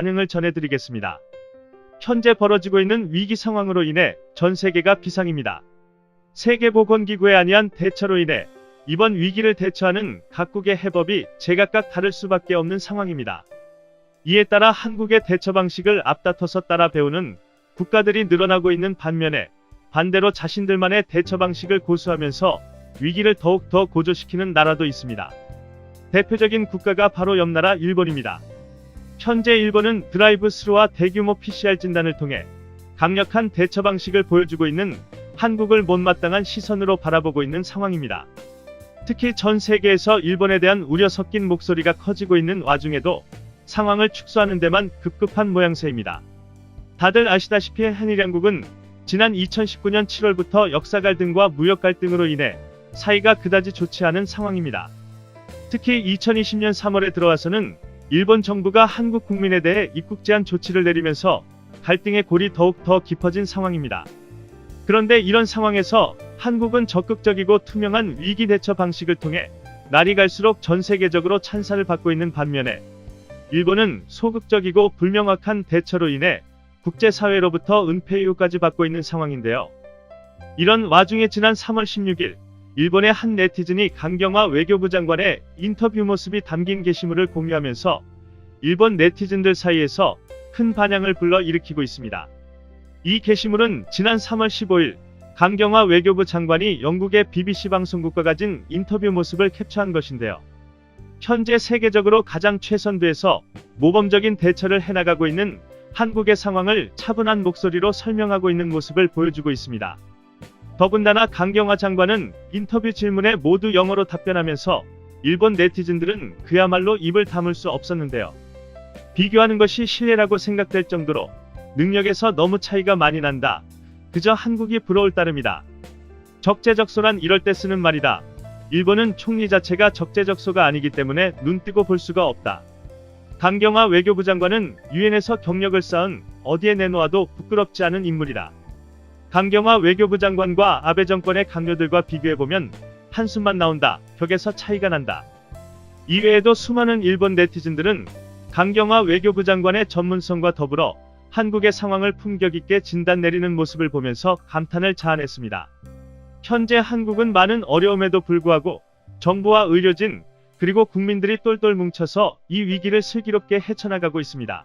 반응을 전해드리겠습니다. 현재 벌어지고 있는 위기 상황으로 인해 전 세계가 비상입니다. 세계보건기구에 안의한 대처로 인해 이번 위기를 대처하는 각국의 해법이 제각각 다를 수밖에 없는 상황입니다. 이에 따라 한국의 대처 방식을 앞다퉈서 따라 배우는 국가들이 늘어나고 있는 반면에 반대로 자신들만의 대처 방식을 고수하면서 위기를 더욱 더 고조시키는 나라도 있습니다. 대표적인 국가가 바로 옆나라 일본입니다. 현재 일본은 드라이브 스루와 대규모 PCR 진단을 통해 강력한 대처 방식을 보여주고 있는 한국을 못마땅한 시선으로 바라보고 있는 상황입니다. 특히 전 세계에서 일본에 대한 우려 섞인 목소리가 커지고 있는 와중에도 상황을 축소하는 데만 급급한 모양새입니다. 다들 아시다시피 한일 양국은 지난 2019년 7월부터 역사 갈등과 무역 갈등으로 인해 사이가 그다지 좋지 않은 상황입니다. 특히 2020년 3월에 들어와서는 일본 정부가 한국 국민에 대해 입국 제한 조치를 내리면서 갈등의 골이 더욱 더 깊어진 상황입니다. 그런데 이런 상황에서 한국은 적극적이고 투명한 위기 대처 방식을 통해 날이 갈수록 전 세계적으로 찬사를 받고 있는 반면에 일본은 소극적이고 불명확한 대처로 인해 국제사회로부터 은폐유까지 받고 있는 상황인데요. 이런 와중에 지난 3월 16일 일본의 한 네티즌이 강경화 외교부 장관의 인터뷰 모습이 담긴 게시물을 공유하면서 일본 네티즌들 사이에서 큰 반향을 불러 일으키고 있습니다. 이 게시물은 지난 3월 15일 강경화 외교부 장관이 영국의 BBC 방송국과 가진 인터뷰 모습을 캡처한 것인데요. 현재 세계적으로 가장 최선두에서 모범적인 대처를 해나가고 있는 한국의 상황을 차분한 목소리로 설명하고 있는 모습을 보여주고 있습니다. 더군다나 강경화 장관은 인터뷰 질문에 모두 영어로 답변하면서 일본 네티즌들은 그야말로 입을 다물 수 없었는데요. 비교하는 것이 실례라고 생각될 정도로 능력에서 너무 차이가 많이 난다. 그저 한국이 부러울 따름이다. 적재적소란 이럴 때 쓰는 말이다. 일본은 총리 자체가 적재적소가 아니기 때문에 눈 뜨고 볼 수가 없다. 강경화 외교부 장관은 유엔에서 경력을 쌓은 어디에 내놓아도 부끄럽지 않은 인물이다. 강경화 외교부 장관과 아베 정권의 강요들과 비교해보면 한숨만 나온다. 격에서 차이가 난다. 이외에도 수많은 일본 네티즌들은 강경화 외교부 장관의 전문성과 더불어 한국의 상황을 품격 있게 진단 내리는 모습을 보면서 감탄을 자아냈습니다. 현재 한국은 많은 어려움에도 불구하고 정부와 의료진 그리고 국민들이 똘똘 뭉쳐서 이 위기를 슬기롭게 헤쳐나가고 있습니다.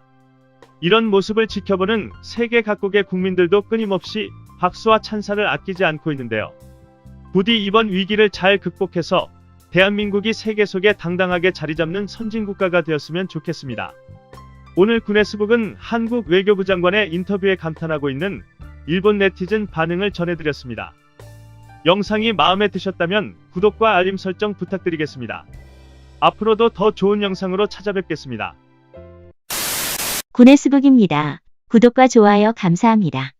이런 모습을 지켜보는 세계 각국의 국민들도 끊임없이 박수와 찬사를 아끼지 않고 있는데요. 부디 이번 위기를 잘 극복해서 대한민국이 세계 속에 당당하게 자리 잡는 선진국가가 되었으면 좋겠습니다. 오늘 구네스북은 한국 외교부 장관의 인터뷰에 감탄하고 있는 일본 네티즌 반응을 전해드렸습니다. 영상이 마음에 드셨다면 구독과 알림 설정 부탁드리겠습니다. 앞으로도 더 좋은 영상으로 찾아뵙겠습니다. 구네스북입니다. 구독과 좋아요 감사합니다.